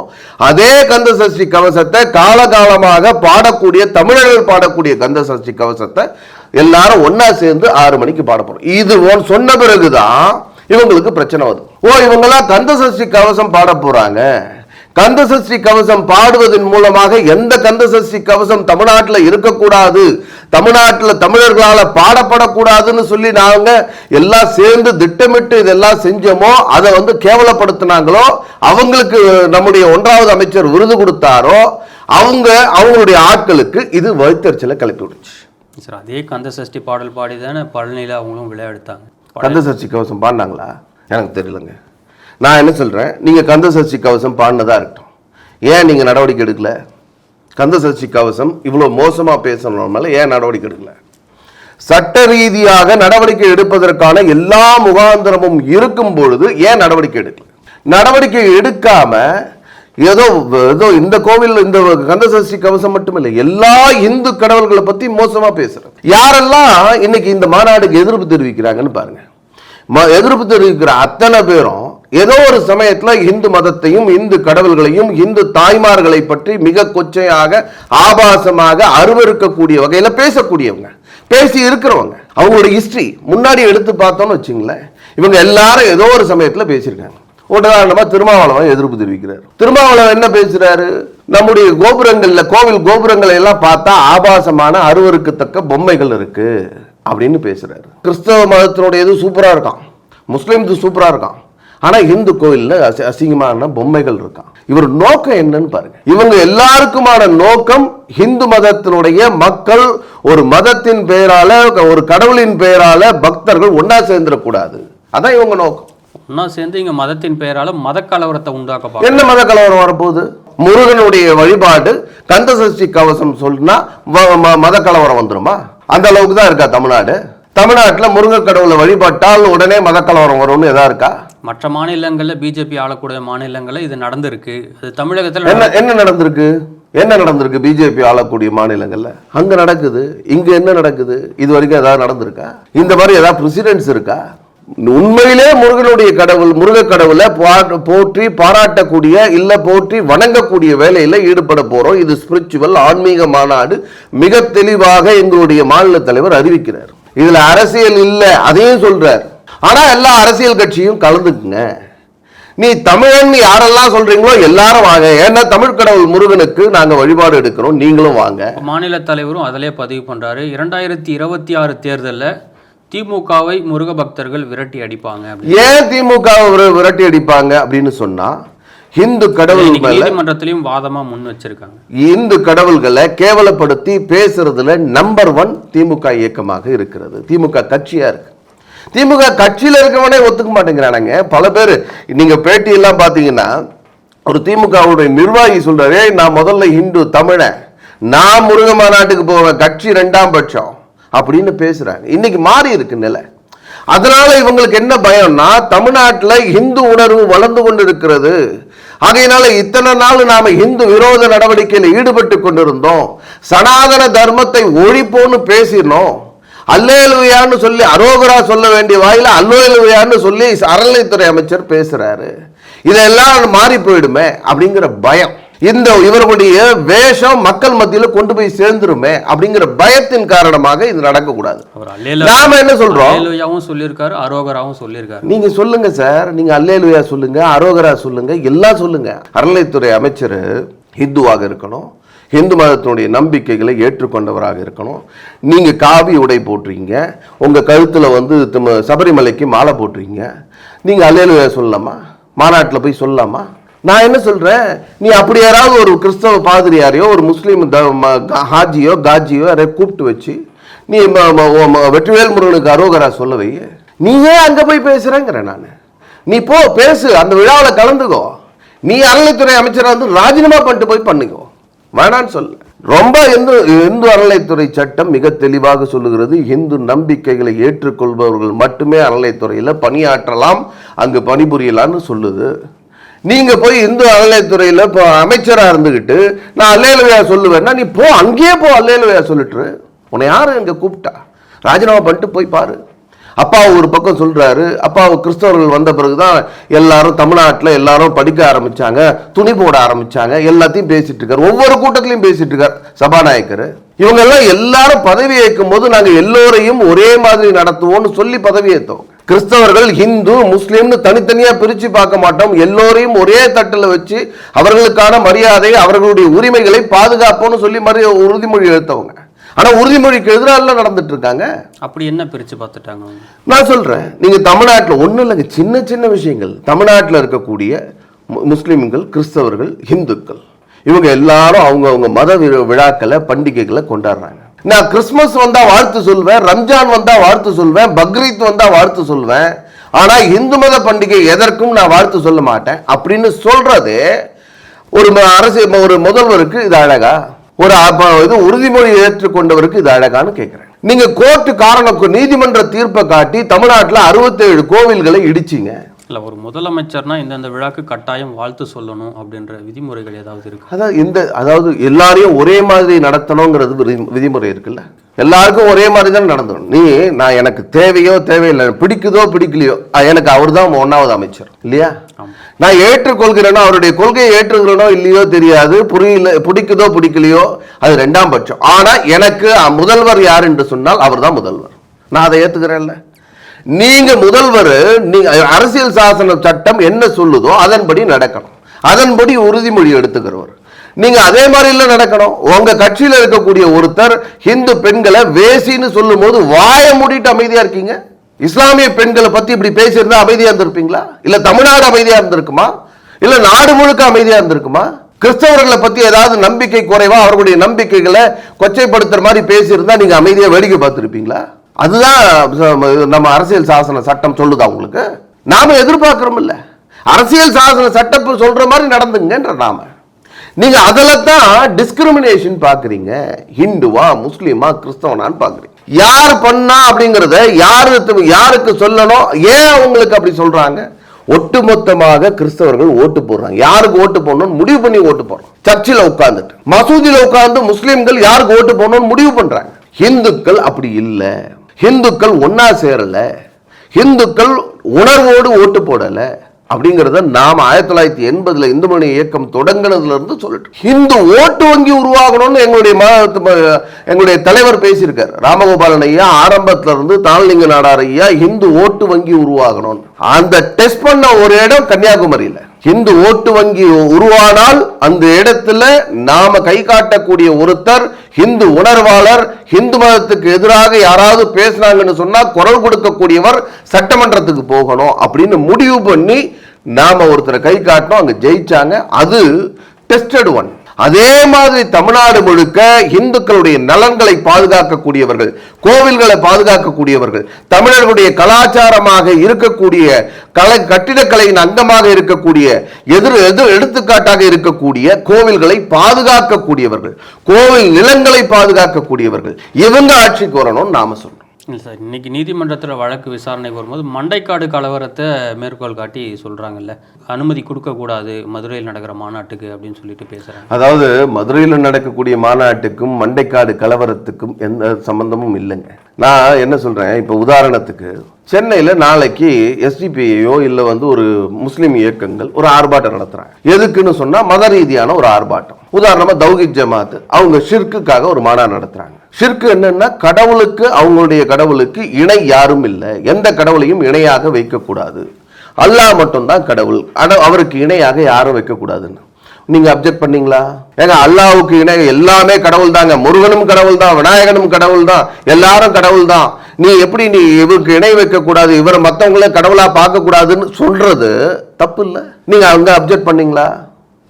[SPEAKER 3] அதே கந்த சஷ்டி கவசத்தை காலகாலமாக பாடக்கூடிய தமிழர்கள் பாடக்கூடிய கந்த சஷ்டி கவசத்தை எல்லாரும் ஒன்னா சேர்ந்து ஆறு மணிக்கு பாட போறோம். இது சொன்ன பிறகுதான் இவங்களுக்கு பிரச்சனை வருது. ஓ இவங்கெல்லாம் கந்த சஷ்டி கவசம் பாட போறாங்க. கந்த சஷ்டி கவசம் பாடுவதன் மூலமாக எந்த கந்த சஷ்டி கவசம் தமிழ்நாட்டில் இருக்கக்கூடாது தமிழ்நாட்டில் தமிழர்களால் பாடப்படக்கூடாதுன்னு சொல்லி நாங்க எல்லாம் சேர்ந்து திட்டமிட்டு இதெல்லாம் செஞ்சோமோ அதை வந்து கேவலப்படுத்தினாங்களோ அவங்களுக்கு நம்முடைய ஒன்றாவது அமைச்சர் விருது கொடுத்தாரோ அவங்க அவங்களுடைய ஆட்களுக்கு இது வைத்தறிச்சலை கிளப்பி விடுச்சு
[SPEAKER 4] சார் அதே கந்த சஷ்டி பாடல் பாடி தானே பழனியில் அவங்களும் விளையா எடுத்தாங்க
[SPEAKER 3] கந்த சஷ்டி கவசம் பாடினாங்களா? எனக்கு தெரியலங்க. நான் என்ன சொல்கிறேன் நீங்கள் கந்த சஷ்டி கவசம் பாடினதாக இருக்கட்டும். ஏன் நீங்கள் நடவடிக்கை எடுக்கல? கந்த சஷ்டி கவசம் இவ்வளோ மோசமாக பேசணும் மேலே ஏன் நடவடிக்கை எடுக்கல? சட்ட ரீதியாக நடவடிக்கை எடுப்பதற்கான எல்லா முகாந்திரமும் இருக்கும் பொழுது ஏன் நடவடிக்கை எடுக்கல? நடவடிக்கை எடுக்காம ஏதோ ஏதோ இந்த கோவில் இந்த கந்தசஷ்டி கவசம் மட்டும் இல்லை எல்லா இந்து கடவுள்களை பத்தி மோசமா பேசுறேன் யாரெல்லாம் இன்னைக்கு இந்த மாநாடுக்கு எதிர்ப்பு தெரிவிக்கிறாங்கன்னு பாருங்க. எதிர்ப்பு தெரிவிக்கிற அத்தனை பேரும் ஏதோ ஒரு சமயத்தில் இந்து மதத்தையும் இந்து கடவுள்களையும் இந்து தாய்மார்களை பற்றி மிக கொச்சையாக ஆபாசமாக அருவருக்கக்கூடிய வகையில் பேசக்கூடியவங்க. பேசி இருக்கிறவங்க. அவங்களோட ஹிஸ்ட்ரி முன்னாடி எடுத்து பார்த்தோம்னு வச்சுங்களேன். இவங்க எல்லாரும் ஏதோ ஒரு சமயத்தில் பேசியிருக்காங்க. உதாரணமா திருமாவளவன் எதிர்ப்பு தெரிவிக்கிறார். திருமாவளவன் என்ன பேசுறாரு? நம்முடைய கோபுரங்கள்ல கோவில் கோபுரங்களை எல்லாம் பார்த்தா ஆபாசமான அருவருக்கத்தக்க பொம்மைகள் இருக்கு அப்படின்னு பேசுறாரு. கிறிஸ்தவ மதத்தினுடைய இது சூப்பரா இருக்கான்? முஸ்லீம்து சூப்பரா இருக்கான். ஆனா இந்து கோயில்ல அசி- அசிங்கமான பொம்மைகள் இருக்கான். இவர் நோக்கம் என்னன்னு பாருங்க. இவங்க எல்லாருக்குமான நோக்கம் இந்து மதத்தினுடைய மக்கள் ஒரு மதத்தின் பெயரால ஒரு கடவுளின் பெயரால பக்தர்கள் ஒன்னா சேர்ந்துடக்கூடாது. அதான் இவங்க நோக்கம்.
[SPEAKER 4] ஒன்றா சேர்ந்து இங்கே மதத்தின் பெயரால் மதக்கலவரத்தை உண்டாக்க பார்க்க
[SPEAKER 3] என்ன மத கலவரம் வரப்போகுது? முருகனுடைய வழிபாடு கந்த சஷ்டி கவசம் சொன்னா மத கலவரம் வந்துருமா? அந்த அளவுக்கு தான் இருக்கா தமிழ்நாடு. தமிழ்நாட்டுல முருகன் கடவுளை வழிபட்டால் உடனே மத கலவரம் வரும்னு எதா இருக்கா?
[SPEAKER 4] மற்ற மாநிலங்களில் பிஜேபி ஆளக்கூடிய மாநிலங்களில் இது நடந்திருக்கு. அது தமிழகத்தில்
[SPEAKER 3] என்ன என்ன நடந்திருக்கு? என்ன நடந்திருக்கு பிஜேபி ஆளக்கூடிய மாநிலங்கள்ல? அங்க நடக்குது இங்க என்ன நடக்குது? இது வரைக்கும் ஏதாவது நடந்திருக்கா? இந்த மாதிரி ஏதாவது பிரசிடென்ட்ஸ் இருக்கா? உண்மையிலே முருகனுடைய கடவுள் முருக கடவுளை போற்றி பாராட்டக்கூடிய இல்ல போற்றி வணங்கக்கூடிய வேலையில ஈடுபட போறோம். இது ஸ்பிரிச்சுவல் ஆன்மீக மாநாடு மிக தெளிவாக எங்களுடைய மாநில தலைவர் அறிவிக்கிறார். இதுல அரசியல் இல்ல அதையும் சொல்றார். ஆனா எல்லா அரசியல் கட்சியும் கலந்துக்குங்க. நீ தமிழன் யாரெல்லாம் சொல்றீங்களோ எல்லாரும் வாங்க. ஏன்னா தமிழ் கடவுள் முருகனுக்கு நாங்க வழிபாடு எடுக்கிறோம் நீங்களும் வாங்க.
[SPEAKER 4] மாநில தலைவரும் அதிலே பதிவு பண்றாரு. இரண்டாயிரத்தி இருபத்தி ஆறு தேர்தலில் திமுகவை முருக பக்தர்கள் விரட்டி அடிப்பாங்க.
[SPEAKER 3] ஏன் திமுக விரட்டி அடிப்பாங்க அப்படின்னு சொன்னா இந்து கடவுள்
[SPEAKER 4] நீதிமன்றத்திலையும் வாதமா முன் வச்சிருக்காங்க.
[SPEAKER 3] இந்து கடவுள்களை கேவலப்படுத்தி பேசுறதுல நம்பர் ஒன் திமுக இயக்கமாக இருக்கிறது. திமுக கட்சியா இருக்கு. திமுக கட்சியில இருக்கவனே ஒத்துக்க மாட்டேங்கிறானுங்க. பல பேர் நீங்க பேட்டி எல்லாம் பாத்தீங்கன்னா ஒரு திமுகவுடைய நிர்வாகி சொல்றாரு "ஏய், நான் முதல்ல இந்து தமிழன் நான் முருக மாநாட்டுக்கு போவேன் கட்சி ரெண்டாம் பட்சம். அப்படின்னு பேசுறாங்க. இன்னைக்கு மாறி இருக்கு நிலை. அதனால இவங்களுக்கு என்ன பயம்னா தமிழ்நாட்டில் இந்து உணர்வு வளர்ந்து கொண்டிருக்கிறது. ஆகையினால இத்தனை நாள் நாம இந்து விரோத நடவடிக்கையில் ஈடுபட்டு கொண்டிருந்தோம். சனாதன தர்மத்தை ஒழிப்போன்னு பேசினோம். அல்லேலுவையான்னு சொல்லி அரோகரா சொல்ல வேண்டிய வாயில அல்லோலுவையான்னு சொல்லி அறநிலைத்துறை அமைச்சர் பேசுறாரு. இதெல்லாம் மாறி போயிடுமே அப்படிங்கிற பயம். இந்த இவர்களுடைய வேஷம் மக்கள் மத்தியில கொண்டு போய் சேர்ந்துருமே அப்படிங்கிற பயத்தின் காரணமாக இது நடக்கக்கூடாது. நாம என்ன சொல்றோம்?
[SPEAKER 4] சொல்லியிருக்காரு அரோகராவும் சொல்லியிருக்காரு.
[SPEAKER 3] நீங்க சொல்லுங்க சார் நீங்க அல்லேலுயா சொல்லுங்க அரோகரா சொல்லுங்க எல்லாம் சொல்லுங்க. அறநிலைத்துறை அமைச்சர் ஹிந்துவாக இருக்கணும். இந்து மதத்தினுடைய நம்பிக்கைகளை ஏற்றுக்கொண்டவராக இருக்கணும். நீங்க காவி உடை போட்டுறீங்க உங்க கழுத்துல வந்து சபரிமலைக்கு மாலை போட்டுறீங்க நீங்க அல்லேலுயா சொல்லலாமா? மாநாட்டில் போய் சொல்லலாமா? நான் என்ன சொல்கிறேன் நீ அப்படி யாராவது ஒரு கிறிஸ்தவ பாதிரியாரையோ ஒரு முஸ்லீம் த- ம- ஹாஜியோ காஜியோ யாரையோ கூப்பிட்டு வச்சு நீ வெற்றிவேல் முருகனுக்கு அரோகரா சொல்ல வை நீ ஏன் அங்கே போய் பேசுகிறேங்கிறேன் நான்? நீ போ பேசு அந்த விழாவில் கலந்துக்கோ. நீ அறநிலைத்துறை அமைச்சராக வந்து ராஜினாமா பண்ணிட்டு போய் பண்ணிக்கோ. வேணான்னு சொல்ல. ரொம்ப இந்து இந்து அறநிலைத்துறை சட்டம் மிக தெளிவாக சொல்லுகிறது. இந்து நம்பிக்கைகளை ஏற்றுக்கொள்பவர்கள் மட்டுமே அறநிலைத்துறையில் பணியாற்றலாம். அங்கு பணிபுரியலாம்னு சொல்லுது. நீங்க போய் இந்து அறநிலைத்துறையில இப்போ அமைச்சராக இருந்துகிட்டு நான் அல்லேலுவையா சொல்லுவேன்னா நீ போ அங்கேயே போ அல்லேலுவையா சொல்லிட்டுரு. உன்னை யார் இங்கே கூப்பிட்டா? ராஜினாமா பண்ணிட்டு போய் பாரு. அப்பா ஒரு பக்கம் சொல்றாரு அப்பா கிறிஸ்தவர்கள் வந்த பிறகுதான் எல்லாரும் தமிழ்நாட்டில் எல்லாரும் படிக்க ஆரம்பிச்சாங்க துணி போட ஆரம்பிச்சாங்க எல்லாத்தையும் பேசிட்டு இருக்காரு. ஒவ்வொரு கூட்டத்திலையும் பேசிட்டு இருக்காரு சபாநாயகர். இவங்க எல்லாம் எல்லாரும் பதவி ஏற்கும் போது நாங்க எல்லோரையும் ஒரே மாதிரி நடத்துவோம்னு சொல்லி பதவி ஏற்றோம் கிறிஸ்தவர்கள் ஹிந்து முஸ்லீம்னு தனித்தனியா பிரிச்சு பார்க்க மாட்டோம். எல்லோரையும் ஒரே தட்டில் வச்சு அவர்களுக்கான மரியாதை அவர்களுடைய உரிமைகளை பாதுகாப்போம்னு சொல்லி மரி உறுதிமொழி எடுத்தவங்க ஆனா உறுதிமொழிக்கு எதிராக நடந்துட்டு இருக்காங்க.
[SPEAKER 4] அப்படி என்ன பிரிச்சு பார்த்துட்டாங்க?
[SPEAKER 3] நான் சொல்றேன் நீங்க தமிழ்நாட்டில் ஒன்றும் இல்லைங்க சின்ன சின்ன விஷயங்கள். தமிழ்நாட்டில் இருக்கக்கூடிய முஸ்லிம்கள் கிறிஸ்தவர்கள் இந்துக்கள் இவங்க எல்லாரும் அவங்க அவங்க மத விழாக்களை பண்டிகைகளை கொண்டாடுறாங்க. நான் கிறிஸ்மஸ் வந்தா வாழ்த்து சொல்வேன் ரம்ஜான் வந்தா வாழ்த்து சொல்வேன் பக்ரீத் வந்தா வாழ்த்து சொல்வேன் ஆனா இந்து மத பண்டிகை எதற்கும் நான் வாழ்த்து சொல்ல மாட்டேன். அப்படின்னு சொல்றது ஒரு அரசு ஒரு முதல்வருக்கு இது அழகா? ஒரு இது உறுதிமொழி ஏற்றுக்கொண்டவருக்கு இது அழகான்னு கேட்குறேன் நீங்க கோர்ட்டு காரணம் நீதிமன்ற தீர்ப்பை காட்டி தமிழ்நாட்டில் அறுபத்தேழு கோவில்களை இடிச்சிங்க.
[SPEAKER 4] இல்லை ஒரு முதலமைச்சர்னா இந்தந்த விழாக்கு கட்டாயம் வாழ்த்து சொல்லணும் அப்படின்ற விதிமுறைகள் ஏதாவது இருக்கு?
[SPEAKER 3] அதான் இந்த அதாவது எல்லாரையும் ஒரே மாதிரி நடத்தணுங்கிறது விதி- விதிமுறை இருக்குல்ல? எல்லாருக்கும் ஒரே மாதிரி தான் நடந்தணும் நீ நான் எனக்கு தேவையோ தேவையில்லை பிடிக்குதோ பிடிக்கலையோ எனக்கு அவர் தான் ஒன்றாவது அமைச்சர் இல்லையா? நான் ஏற்றுக்கொள்கிறேனோ அவருடைய கொள்கையை ஏற்றுக்கிறேனோ இல்லையோ தெரியாது புரியல பிடிக்குதோ பிடிக்கலையோ அது ரெண்டாம் பட்சம். ஆனா எனக்கு முதல்வர் யார் என்று சொன்னால் அவர் தான் முதல்வர். நான் அதை ஏத்துக்கிறேன்ல. நீங்க முதல்வர் நீங்க அரசியல் சாசன சட்டம் என்ன சொல்லுதோ அதன்படி நடக்கணும். அதன்படி உறுதிமொழி எடுத்துக்கிறவர். நீங்க அதே மாதிரி இல்லை நடக்கணும். உங்க கட்சியில் இருக்கக்கூடிய ஒருத்தர் இந்து பெண்களை வேசின்னு சொல்லும் போது வாய மூடிட்டு அமைதியா இருக்கீங்க? இஸ்லாமிய பெண்களை பத்தி இப்படி பேசியிருந்தா அமைதியா இருந்திருப்பீங்களா? இல்ல தமிழ்நாடு அமைதியா இருந்திருக்குமா? இல்ல நாடு முழுக்க அமைதியா இருந்திருக்குமா? கிறிஸ்தவர்களை பத்தி ஏதாவது நம்பிக்கை குறைவா அவர்களுடைய நம்பிக்கைகளை கொச்சைப்படுத்துற மாதிரி பேசியிருந்தா நீங்க அமைதியா வேடிக்கை பார்த்திருப்பீங்களா? அதுதான் நம்ம அரசியல் சாசன சட்டம் சொல்லுதா உங்களுக்கு? நாம எதிர்பார்க்கிறோம் இல்ல அரசியல் சாசன சட்டம் சொல்ற மாதிரி நடந்துங்கன்ற நாம. நீங்க அதில் தான் டிஸ்கிரிமினேஷன் பார்க்குறீங்க ஹிந்துவா முஸ்லீமா கிறிஸ்தவனான்னு பார்க்குறீங்க யார் பண்ணா அப்படிங்கிறத யாரு யாருக்கு சொல்லணும்? ஏன் அவங்களுக்கு அப்படி சொல்றாங்க? ஒட்டுமொத்தமாக கிறிஸ்தவர்கள் ஓட்டு போடுறாங்க. யாருக்கு ஓட்டு போடணும்னு முடிவு பண்ணி ஓட்டு போடுறோம். சர்ச்சில் உட்காந்துட்டு மசூதியில் உட்காந்து முஸ்லீம்கள் யாருக்கு ஓட்டு போடணும்னு முடிவு பண்றாங்க? இந்துக்கள் அப்படி இல்லை. இந்துக்கள் ஒன்றா சேரல இந்துக்கள் உணர்வோடு ஓட்டு போடலை அப்படிங்கிறத நாம் ஆயிரத்தி தொள்ளாயிரத்தி எண்பதில் இந்து மணி இயக்கம் தொடங்கினதுலேருந்து சொல்லிட்டு இந்து ஓட்டு வங்கி உருவாகணும்னு எங்களுடைய ம- எங்களுடைய தலைவர் பேசியிருக்கார். ராமகோபாலன் ஐயா ஆரம்பத்தில் இருந்து தாழ்லிங்க நாடார் ஐயா இந்து ஓட்டு வங்கி உருவாகணும்னு. அந்த டெஸ்ட் பண்ண ஒரு இடம் கன்னியாகுமரியில். இந்து ஓட்டு வங்கி உருவானால் அந்த இடத்துல நாம கை காட்டக்கூடிய ஒருத்தர் இந்து உணர்வாளர் இந்து மதத்துக்கு எதிராக யாராவது பேசுனாங்கன்னு சொன்னா குரல் கொடுக்கக்கூடியவர் சட்டமன்றத்துக்கு போகணும் அப்படின்னு முடிவு பண்ணி நாம ஒருத்தரை கை காட்டினோம் அங்க ஜெயிச்சாங்க. அது டெஸ்டட் ஒன் அதே மாதிரி தமிழ்நாடு முழுக்க இந்துக்களுடைய நலன்களை பாதுகாக்கக்கூடியவர்கள் கோவில்களை பாதுகாக்கக்கூடியவர்கள் தமிழர்களுடைய கலாச்சாரமாக இருக்கக்கூடிய கலை கட்டிடக்கலையின் அங்கமாக இருக்கக்கூடிய எதிர் எதிர் எடுத்துக்காட்டாக இருக்கக்கூடிய கோவில்களை பாதுகாக்கக்கூடியவர்கள் கோவில் நிலங்களை பாதுகாக்கக்கூடியவர்கள். இவங்க ஆட்சிக்கு வரணும்னு நாம சொல்றோம்
[SPEAKER 4] இல்லை சார். இன்னைக்கு நீதிமன்றத்தில் வழக்கு விசாரணைக்கு வரும்போது மண்டைக்காடு கலவரத்தை மேற்கோள் காட்டி சொல்கிறாங்கல்ல அனுமதி கொடுக்கக்கூடாது மதுரையில் நடக்கிற மாநாட்டுக்கு அப்படின்னு சொல்லிட்டு பேசுகிறாங்க
[SPEAKER 3] அதாவது மதுரையில் நடக்கக்கூடிய மாநாட்டுக்கும் மண்டைக்காடு கலவரத்துக்கும் எந்த சம்பந்தமும் இல்லைங்க. நான் என்ன சொல்கிறேன் இப்போ உதாரணத்துக்கு சென்னையில் நாளைக்கு எஸ்டிபிஐயோ இல்லை வந்து ஒரு முஸ்லீம் இயக்கங்கள் ஒரு ஆர்ப்பாட்டம் நடத்துகிறாங்க எதுக்குன்னு சொன்னால் மத ரீதியான ஒரு ஆர்ப்பாட்டம். உதாரணமாக தௌஹித் ஜமாத் அவங்க ஷிர்க்குக்காக ஒரு மாநாடு நடத்துகிறாங்க ஷிர்கு என்னன்னா கடவுளுக்கு அவங்களுடைய கடவுளுக்கு இணை யாரும் இல்லை. எந்த கடவுளையும் இணையாக வைக்கக்கூடாது. அல்லாஹ் மட்டும்தான் கடவுள். ஆனா அவருக்கு இணையாக யாரும் வைக்கக்கூடாதுன்னு. நீங்க அப்ஜெக்ட் பண்ணீங்களா? ஏங்க அல்லாவுக்கு இணை எல்லாமே கடவுள் தாங்க முருகனும் கடவுள் தான் விநாயகனும் கடவுள் தான் எல்லாரும் கடவுள் தான் நீ எப்படி நீ இவருக்கு இணை வைக்கக்கூடாது? இவரை மற்றவங்கள கடவுளா பார்க்கக்கூடாதுன்னு சொல்றது தப்பு இல்லை? நீங்க அங்க அப்ஜெக்ட் பண்ணீங்களா?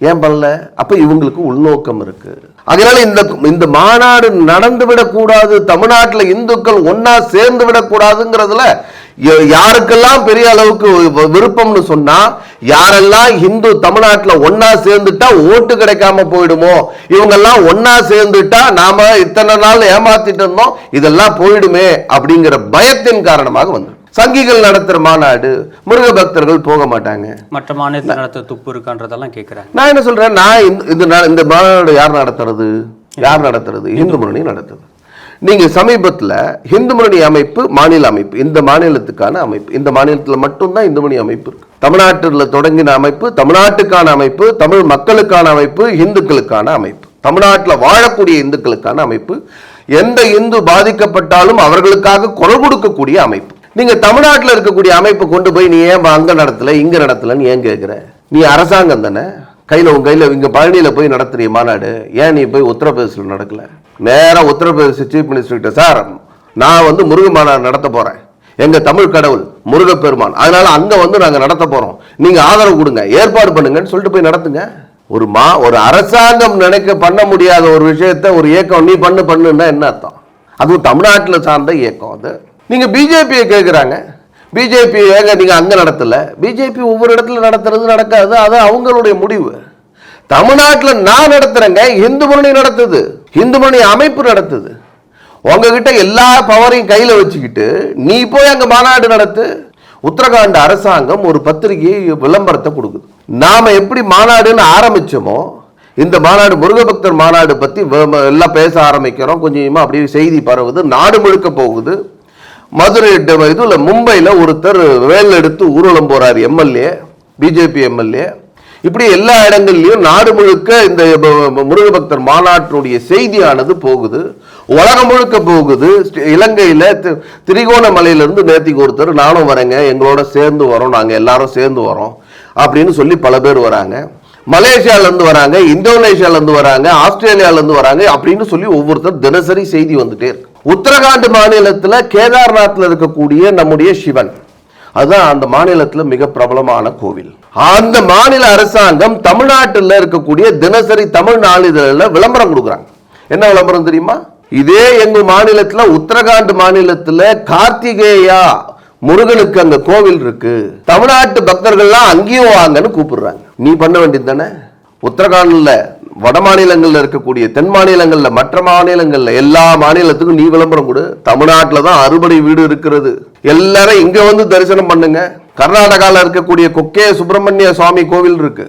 [SPEAKER 3] ஏன் பண்ணல? அப்போ இவங்களுக்கு உள்நோக்கம் இருக்கு. அதனால இந்த இந்த மாநாடு நடந்து விடக்கூடாது தமிழ்நாட்டில் இந்துக்கள் ஒன்னா சேர்ந்து விடக்கூடாதுங்கிறதுல யாருக்கெல்லாம் பெரிய அளவுக்கு விருப்பம்னு சொன்னா யாரெல்லாம் இந்து தமிழ்நாட்டில் ஒன்னா சேர்ந்துட்டா ஓட்டு கிடைக்காம போயிடுமோ? இவங்கெல்லாம் ஒன்னா சேர்ந்துட்டா நாம இத்தனை நாள் ஏமாத்திட்டு இருந்தோம் இதெல்லாம் போயிடுமே அப்படிங்கிற பயத்தின் காரணமாக வந்து சங்கிகள் நடத்துற மாநாடு முருக பக்தர்கள் போக மாட்டாங்க.
[SPEAKER 4] மற்ற மாநிலத்தில் நடத்த துப்பு இருக்கான்றதெல்லாம் கேட்குறாங்க
[SPEAKER 3] நான் என்ன சொல்றேன்? நான் இந்த- இந்த மாநாடு யார் நடத்துறது? யார் நடத்துறது? இந்து முன்னணி நடத்துது. நீங்க சமீபத்துல இந்து முன்னணி அமைப்பு மாநில அமைப்பு இந்த மாநிலத்துக்கான அமைப்பு இந்த மாநிலத்துல மட்டும்தான் இந்து முன்னணி அமைப்பு இருக்கு. தமிழ்நாட்டில் தொடங்கின அமைப்பு தமிழ்நாட்டுக்கான அமைப்பு தமிழ் மக்களுக்கான அமைப்பு இந்துக்களுக்கான அமைப்பு. தமிழ்நாட்டில் வாழக்கூடிய இந்துக்களுக்கான அமைப்பு. எந்த இந்து பாதிக்கப்பட்டாலும் அவர்களுக்காக குரல் கொடுக்கக்கூடிய அமைப்பு. நீங்க தமிழ்நாட்டில் இருக்கக்கூடிய அமைப்பு கொண்டு போய் நீ ஏன் அங்க நடத்தல இங்க நடத்தலன்னு ஏன் கேட்குற நீ அரசாங்கம் தானே? கையில் உன் கையில் இங்கே பழனியில் போய் நடத்துறிய மாநாடு ஏன் நீ போய் உத்தரப்பிரதேசில் நடக்கல? நேராக உத்தரப்பிரதேச சீஃப் மினிஸ்டர்கிட்ட சார் நான் வந்து முருக மாநாடு நடத்த போகிறேன் எங்கள் தமிழ் கடவுள் முருகப்பெருமான். அதனால அங்கே வந்து நாங்கள் நடத்த போகிறோம் நீங்கள் ஆதரவு கொடுங்க ஏற்பாடு பண்ணுங்கன்னு சொல்லிட்டு போய் நடத்துங்க. ஒரு மா ஒரு அரசாங்கம் நினைக்க பண்ண முடியாத ஒரு விஷயத்த ஒரு இயக்கம் நீ பண்ணு பண்ணுன்னா என்ன அர்த்தம்? அதுவும் தமிழ்நாட்டில் சார்ந்த இயக்கம் அது. நீங்கள் பிஜேபியை கேட்குறாங்க பிஜேபி ஏங்க நீங்கள் அங்கே நடத்தலை? பிஜேபி ஒவ்வொரு இடத்துல நடத்துறது நடக்காது. அது அவங்களுடைய முடிவு. தமிழ்நாட்டில் நான் நடத்துகிறேங்க இந்து முன்னணி நடத்துது. இந்து முன்னணி அமைப்பு நடத்துது. உங்ககிட்ட எல்லா பவரையும் கையில் வச்சுக்கிட்டு நீ போய் அங்கே மாநாடு நடத்து. உத்தரகாண்ட் அரசாங்கம் ஒரு பத்திரிகை விளம்பரத்தை கொடுக்குது. நாம் எப்படி மாநாடுன்னு ஆரம்பித்தோமோ இந்த மாநாடு முருகபக்தர் மாநாடு பற்றி எல்லாம் பேச ஆரம்பிக்கிறோம். கொஞ்சமாக அப்படியே செய்தி பரவுது. நாடு முழுக்க போகுது. மதுரை இதுல மும்பையில் ஒருத்தர் வேல் எடுத்து ஊர்வலம் போறார் எம்எல்ஏ பிஜேபி எம்எல்ஏ இப்படி எல்லா இடங்கள்லையும் நாடு முழுக்க இந்த முருகபக்தர் மாநாட்டினுடைய செய்தியானது போகுது. உலகம் முழுக்க போகுது. ஸ்ரீ- இலங்கையில தி- திரிகோணமலையிலிருந்து நேத்திக்கு ஒருத்தர் நானும் வரேங்க எங்களோட சேர்ந்து வரோம் நாங்க எல்லாரும் சேர்ந்து வரோம் அப்படின்னு சொல்லி பல பேர் வராங்க. மலேசியால இருந்து வராங்க இந்தோனேஷியால இருந்து வராங்க ஆஸ்திரேலியால இருந்து வராங்க அப்படின்னு சொல்லி ஒவ்வொருத்தர் தினசரி செய்தி வந்துட்டே இருக்கு. உத்தரகாண்ட் மாநிலத்தில் கேதார்நாத்தில் இருக்கக்கூடிய நம்முடைய சிவன். அதுதான் அந்த மாநிலத்தில் மிக பிரபலமான கோவில். அந்த மாநில அரசாங்கம் தமிழ்நாட்டில் இருக்கக்கூடிய தினசரி தமிழ் நாளிதழில் விளம்பரம் கொடுக்குறாங்க. என்ன விளம்பரம் தெரியுமா? இதே எங்கள் மாநிலத்தில் உத்தரகாண்ட் மாநிலத்தில் கார்த்திகேயா முருகனுக்கு அங்கே கோவில் இருக்கு. தமிழ்நாட்டு பக்தர்கள்லாம் அங்கேயும் வாங்கன்னு கூப்பிடுறாங்க. நீ பண்ண வேண்டியது தானே? உத்தரகாண்டில் வட மாநிலங்களில் இருக்கக்கூடிய தென் மாநிலங்களில் மற்ற மாநிலங்களில் எல்லா மாநிலத்துக்கும் நீ விளம்பரம் கொடு. தமிழ்நாட்டில் தான் அறுபடை வீடு இருக்கிறது. எல்லாரும் இங்கே வந்து தரிசனம் பண்ணுங்க. கர்நாடகாவில் இருக்கக்கூடிய கொக்கே சுப்பிரமணிய சுவாமி கோவில் இருக்கு.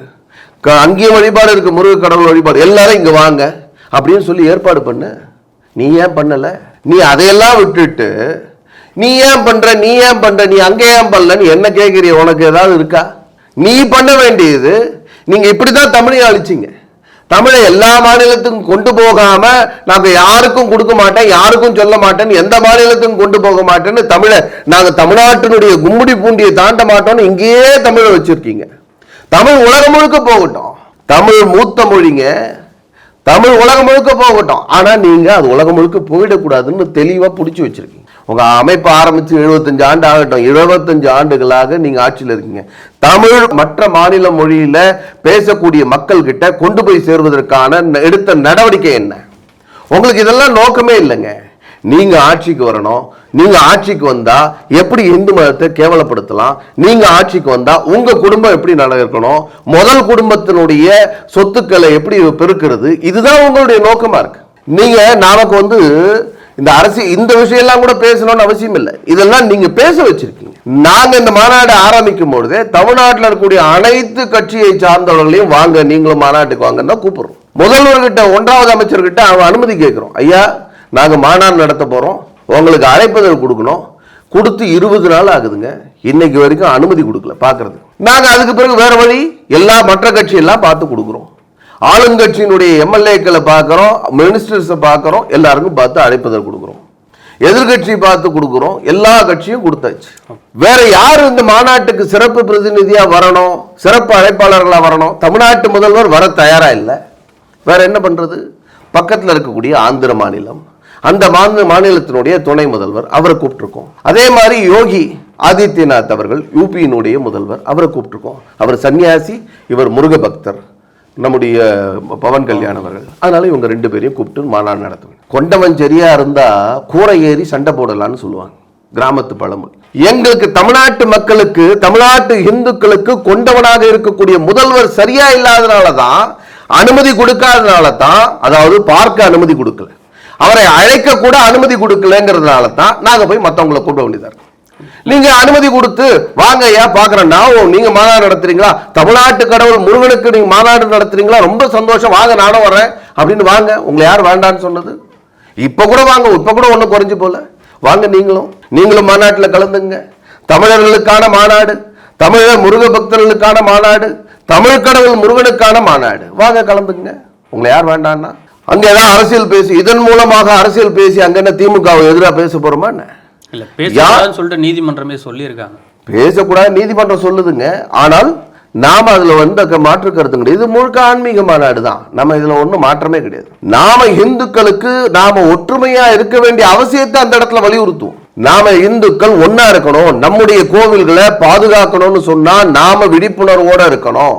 [SPEAKER 3] க- அங்கேயும் வழிபாடு இருக்கு முருக கடவுள் வழிபாடு. எல்லாரும் இங்கே வாங்க. அப்படின்னு சொல்லி ஏற்பாடு பண்ணு. நீ ஏன் பண்ணலை? நீ அதையெல்லாம் விட்டுட்டு நீ ஏன் பண்ற நீ ஏன் பண்ற நீ அங்கே ஏன் பண்ணலன்னு என்ன கேட்குறிய உனக்கு ஏதாவது இருக்கா? நீ பண்ண வேண்டியது நீங்க இப்படிதான் தமிழை அழிச்சிங்க. தமிழை எல்லா மாநிலத்துக்கும் கொண்டு போகாம நாங்க யாருக்கும் கொடுக்க மாட்டேன் யாருக்கும் சொல்ல மாட்டேன் எந்த மாநிலத்துக்கும் கொண்டு போக மாட்டேன்னு தமிழை நாங்க தமிழ்நாட்டினுடைய கும்முடி பூண்டியை தாண்ட மாட்டோம்னு இங்கேயே தமிழை வச்சிருக்கீங்க. தமிழ் உலகம் முழுக்க போகட்டும். தமிழ் மூத்த மொழிங்க தமிழ் உலகம் முழுக்க போகட்டும். ஆனா நீங்க அது உலகம் முழுக்க போயிடக்கூடாதுன்னு தெளிவா பிடிச்சி வச்சிருக்கீங்க. உங்கள் அமைப்பு ஆரம்பித்து எழுபத்தஞ்சு ஆண்டு ஆகட்டும் 75 ஆண்டுகளாக நீங்கள் ஆட்சியில் இருக்கீங்க. தமிழ் மற்ற மாநில மொழியில் பேசக்கூடிய மக்கள்கிட்ட கொண்டு போய் சேர்வதற்கான ந- எடுத்த நடவடிக்கை என்ன? உங்களுக்கு இதெல்லாம் நோக்கமே இல்லைங்க. நீங்கள் ஆட்சிக்கு வரணும் நீங்கள் ஆட்சிக்கு வந்தால் எப்படி இந்து மதத்தை கேவலப்படுத்தலாம் நீங்கள் ஆட்சிக்கு வந்தால் உங்கள் குடும்பம் எப்படி நடக்கணும் முதல் குடும்பத்தினுடைய சொத்துக்களை எப்படி பெருக்கிறது இதுதான் உங்களுடைய நோக்கமாக இருக்கு. நீங்கள் நமக்கு வந்து இந்த அரசு இந்த விஷயம்லாம் கூட பேசணும்னு அவசியம் இல்லை. இதெல்லாம் நீங்க பேச வச்சிருக்கீங்க. நாங்க இந்த மாநாடு ஆரம்பிக்கும் பொழுதே தமிழ்நாட்டில் இருக்கக்கூடிய அனைத்து கட்சியை சார்ந்தவர்களையும் வாங்க நீங்களும் மாநாட்டுக்கு வாங்கன்னு தான் கூப்பிடுறோம். முதல்வர்கிட்ட ஒன்றாவது அமைச்சர்கிட்ட அவன் அனுமதி கேட்கிறோம். ஐயா நாங்க மாநாடு நடத்த போறோம். உங்களுக்கு அழைப்புதல் கொடுக்கணும். கொடுத்து இருபது நாள் ஆகுதுங்க. இன்னைக்கு வரைக்கும் அனுமதி கொடுக்கல பாக்குறது நாங்க அதுக்கு பிறகு வேற வழி எல்லா மற்ற கட்சியெல்லாம் பார்த்து கொடுக்குறோம். ஆளுங்கட்சியினுடைய எம்எல்ஏக்களை பார்க்குறோம் மினிஸ்டர்ஸை பார்க்குறோம் எல்லாருக்கும் பார்த்து அழைப்புதல் கொடுக்குறோம். எதிர்கட்சி பார்த்து கொடுக்குறோம் எல்லா கட்சியும் கொடுத்தாச்சு. வேற யார் இந்த மாநாட்டுக்கு சிறப்பு பிரதிநிதியா வரணும் சிறப்பு அழைப்பாளர்களா வரணும்? தமிழ்நாட்டு முதல்வர் வர தயாரா இல்லை. வேற என்ன பண்றது? பக்கத்தில் இருக்கக்கூடிய ஆந்திர மாநிலம் அந்த மாநில மாநிலத்தினுடைய துணை முதல்வர் அவரை கூப்பிட்டுருக்கோம். அதே மாதிரி யோகி ஆதித்யநாத் அவர்கள் யூபியினுடைய முதல்வர் அவரை கூப்பிட்டுருக்கோம். அவர் சன்னியாசி இவர் முருக பக்தர் நம்முடைய பவன் கல்யாண் அவர்கள். அதனால இவங்க ரெண்டு பேரையும் கூப்பிட்டு மாநாடு நடத்துவேன் கொண்டவன் சரியா இருந்தா கூரை ஏறி சண்டை போடலாம்னு சொல்லுவாங்க. கிராமத்து பழமொழி. எங்களுக்கு தமிழ்நாட்டு மக்களுக்கு தமிழ்நாட்டு இந்துக்களுக்கு கொண்டவனாக இருக்கக்கூடிய முதல்வர் சரியா இல்லாதனால தான் அனுமதி கொடுக்காதனால தான் அதாவது பார்க்க அனுமதி கொடுக்கல. அவரை அழைக்க கூட அனுமதி கொடுக்கலங்கிறதுனால தான் நாங்கள் போய் மற்றவங்களை கூப்பிட வேண்டியதாக நீங்க அனுமதி கொடுத்து வாங்க ஏன் பாக்குறேன்னா ஓ நீங்க மாநாடு நடத்துறீங்களா? தமிழ்நாட்டு கடவுள் முருகனுக்கு நீங்க மாநாடு நடத்துறீங்களா? ரொம்ப சந்தோஷம். வாங்க நானும் வரேன் அப்படின்னு வாங்க. உங்களை யார் வேண்டான்னு சொன்னது இப்ப கூட வாங்க. இப்ப கூட ஒன்றும் குறைஞ்சு போல. வாங்க நீங்களும். நீங்களும் மாநாட்டில் கலந்துங்க. தமிழர்களுக்கான மாநாடு. தமிழர் முருக பக்தர்களுக்கான மாநாடு. தமிழ் கடவுள் முருகனுக்கான மாநாடு. வாங்க கலந்துங்க. உங்களை யார் வேண்டான்னா. அங்க ஏதாவது அரசியல் பேசி இதன் மூலமாக அரசியல் பேசி அங்க என்ன திமுகவை எதிராக பேச போறோமா என்ன?
[SPEAKER 4] இல்ல பேசக்கூடாதுன்னு சொல்லிட்டு நீதிமன்றமே சொல்லியிருக்காங்க.
[SPEAKER 3] பேசக்கூடாது நீதிமன்றம் சொல்லுதுங்க. ஆனால் நாம அதுல வந்து மாற்று கருத்து கிடையாது. இது முழுக்க ஆன்மீக மாநாடு தான். நம்ம இதுல ஒண்ணும் மாற்றமே கிடையாது. நாம இந்துக்களுக்கு நாம ஒற்றுமையா இருக்க வேண்டிய அவசியத்தை அந்த இடத்துல வலியுறுத்துவோம். நாம இந்துக்கள் ஒண்ணா இருக்கணும். நம்முடைய கோவில்களை பாதுகாக்கணும்னு சொன்னா நாம விழிப்புணர்வோட இருக்கணும்.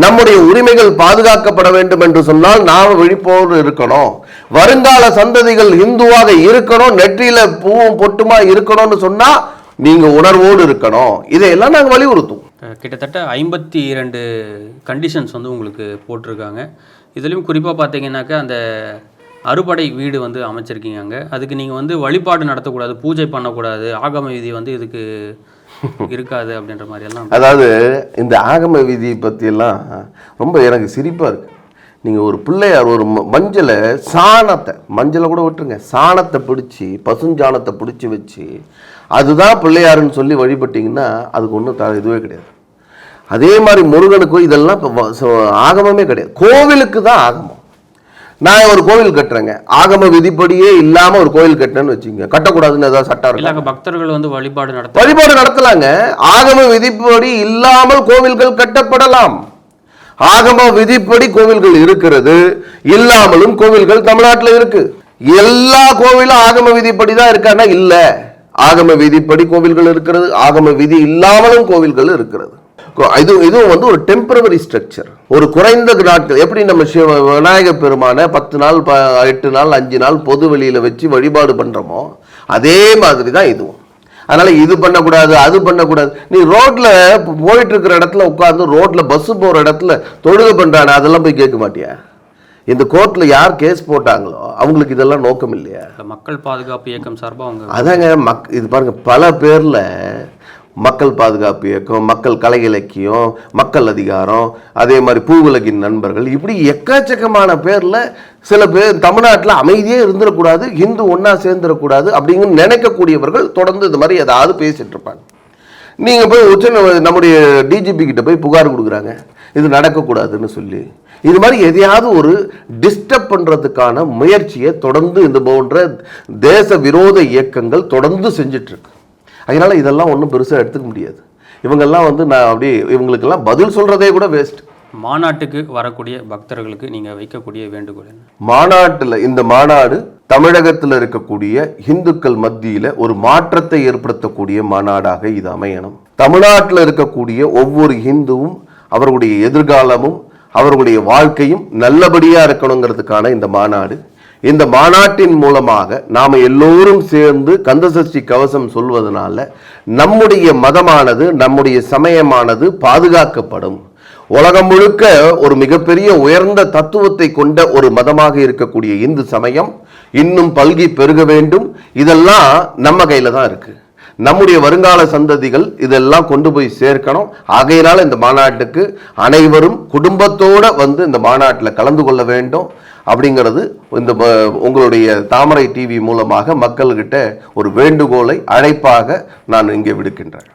[SPEAKER 3] நம்முடைய உரிமைகள் பாதுகாக்கப்பட வேண்டும் என்று சொன்னால் நாம் விழிப்போடு இருக்கணும். வருங்கால சந்ததிகள் இந்துவாக இருக்கணும் நெற்றியில பூவும் பொட்டுமா இருக்கணும்னு சொன்னா நீங்க உணர்வோடு இருக்கணும். இதையெல்லாம் நாங்கள் வலியுறுத்துவோம்.
[SPEAKER 4] கிட்டத்தட்ட ஐம்பத்தி இரண்டு கண்டிஷன்ஸ் வந்து உங்களுக்கு போட்டிருக்காங்க. இதுலேயும் குறிப்பாக பார்த்தீங்கன்னாக்கா அந்த அறுபடை வீடு வந்து அமைச்சிருக்கீங்க அங்கே. அதுக்கு நீங்கள் வந்து வழிபாடு நடத்தக்கூடாது பூஜை பண்ணக்கூடாது ஆகம விதி வந்து இதுக்கு இருக்காது அப்படின்ற மாதிரி எல்லாம்
[SPEAKER 3] அதாவது இந்த ஆகம விதி பற்றியெல்லாம் ரொம்ப எனக்கு சிரிப்பாக இருக்குது நீங்கள் ஒரு பிள்ளையார் ஒரு ம- மஞ்சளை சாணத்தை மஞ்சளை கூட விட்டுருங்க. சாணத்தை பிடிச்சி பசுஞ்சாணத்தை பிடிச்சி வச்சு அதுதான் பிள்ளையாருன்னு சொல்லி வழிபட்டிங்கன்னா அதுக்கு ஒன்றும் த இதுவே கிடையாது. அதே மாதிரி முருகனுக்கும் இதெல்லாம் இப்போ ஆகமமே கிடையாது. கோவிலுக்கு தான் ஆகமம். நான் ஒரு கோவில் கட்டுறேங்க. ஆகம விதிப்படியே இல்லாமல் ஒரு கோவில் கட்டினேன்னு வச்சுங்க கட்டக்கூடாதுன்னு ஏதாவது சட்டம் இருக்கா?
[SPEAKER 4] பக்தர்கள் வந்து வழிபாடு நடத்த
[SPEAKER 3] வழிபாடு நடத்தலாங்க. ஆகம விதிப்படி இல்லாமல் கோவில்கள் கட்டப்படலாம். ஆகம விதிப்படி கோவில்கள் இருக்கிறது. இல்லாமலும் கோவில்கள் தமிழ்நாட்டில் இருக்கு. எல்லா கோவிலும் ஆகம விதிப்படி தான் இருக்கான்னா இல்ல. ஆகம விதிப்படி கோவில்கள் இருக்கிறது. ஆகம விதி இல்லாமலும் கோவில்கள் இருக்கிறது. இது இதுவும் வந்து ஒரு டெம்பரவரி ஸ்ட்ரக்சர் ஒரு குறைந்த நாட்கள் எப்படி நம்ம சிவ விநாயக பெருமான பத்து நாள் ப எட்டு நாள் அஞ்சு நாள் பொது வெளியில வச்சு வழிபாடு பண்றோமோ அதே மாதிரி தான் இதுவும். அதனால இது பண்ணக்கூடாது அது பண்ணக்கூடாது. நீ ரோட்ல போயிட்டு இருக்கிற இடத்துல உட்கார்ந்து ரோட்ல பஸ் போற இடத்துல தொழுகை பண்றானே அதெல்லாம் போய் கேட்க மாட்டியா? இந்த கோர்ட்ல யார் கேஸ் போட்டாங்களோ அவங்களுக்கு இதெல்லாம் நோக்கம் இல்லையா?
[SPEAKER 4] மக்கள் பாதுகாப்பு இயக்கம் சார்பா அவங்க
[SPEAKER 3] அதாங்க மக் இது பாருங்க பல பேர்ல மக்கள் பாதுகாப்பு இயக்கம் மக்கள் கலை இலக்கியம் மக்கள் அதிகாரம் அதே மாதிரி பூவுலகின் நண்பர்கள். இப்படி எக்கச்சக்கமான பேரில் சில பேர் தமிழ்நாட்டில் அமைதியே இருந்துடக்கூடாது இந்து ஒன்றா சேர்ந்துடக்கூடாது அப்படிங்கிற நினைக்கக்கூடியவர்கள் தொடர்ந்து இந்த மாதிரி ஏதாவது பேசிட்டு இருப்பாங்க. நீங்கள் போய் உச்ச நம்முடைய டிஜிபி கிட்ட போய் புகார் கொடுக்குறாங்க. இது நடக்கக்கூடாதுன்னு சொல்லி. இது மாதிரி எதையாவது ஒரு டிஸ்டர்ப் பண்ணுறதுக்கான முயற்சியை தொடர்ந்து இந்த போன்ற தேச விரோத இயக்கங்கள் தொடர்ந்து செஞ்சிட்ருக்கு அதனால இதெல்லாம் ஒன்றும் பெருசா எடுத்துக்க முடியாது. இவங்கெல்லாம் வந்து நான் அப்படியே இவங்களுக்கெல்லாம் பதில் சொல்றதே கூட வேஸ்ட்
[SPEAKER 4] மாநாட்டுக்கு வரக்கூடிய பக்தர்களுக்கு நீங்க வைக்கக்கூடிய வேண்டுகோள்
[SPEAKER 3] மாநாட்டில் இந்த மாநாடு தமிழகத்தில் இருக்கக்கூடிய இந்துக்கள் மத்தியில ஒரு மாற்றத்தை ஏற்படுத்தக்கூடிய மாநாடாக இது அமையணும். தமிழ்நாட்டில் இருக்கக்கூடிய ஒவ்வொரு இந்துவும் அவர்களுடைய எதிர்காலமும் அவர்களுடைய வாழ்க்கையும் நல்லபடியா இருக்கணுங்கிறதுக்கான இந்த மாநாடு இந்த மாநாட்டின் மூலமாக நாம் எல்லோரும் சேர்ந்து கந்தசஷ்டி கவசம் சொல்வதனால நம்முடைய மதமானது நம்முடைய சமயமானது பாதுகாக்கப்படும். உலகம் முழுக்க ஒரு மிகப்பெரிய உயர்ந்த தத்துவத்தை கொண்ட ஒரு மதமாக இருக்கக்கூடிய இந்து சமயம் இன்னும் பல்கி பெருக வேண்டும். இதெல்லாம் நம்ம கையில் தான் இருக்கு. நம்முடைய வருங்கால சந்ததிகள் இதெல்லாம் கொண்டு போய் சேர்க்கணும். ஆகையினால இந்த மாநாட்டுக்கு அனைவரும் குடும்பத்தோடு வந்து இந்த மாநாட்டில் கலந்து கொள்ள வேண்டும். அப்படிங்கிறது இந்த உங்களுடைய தாமரை டிவி மூலமாக மக்கள்கிட்ட ஒரு வேண்டுகோளை அழைப்பாக நான் இங்கே விடுக்கின்றேன்.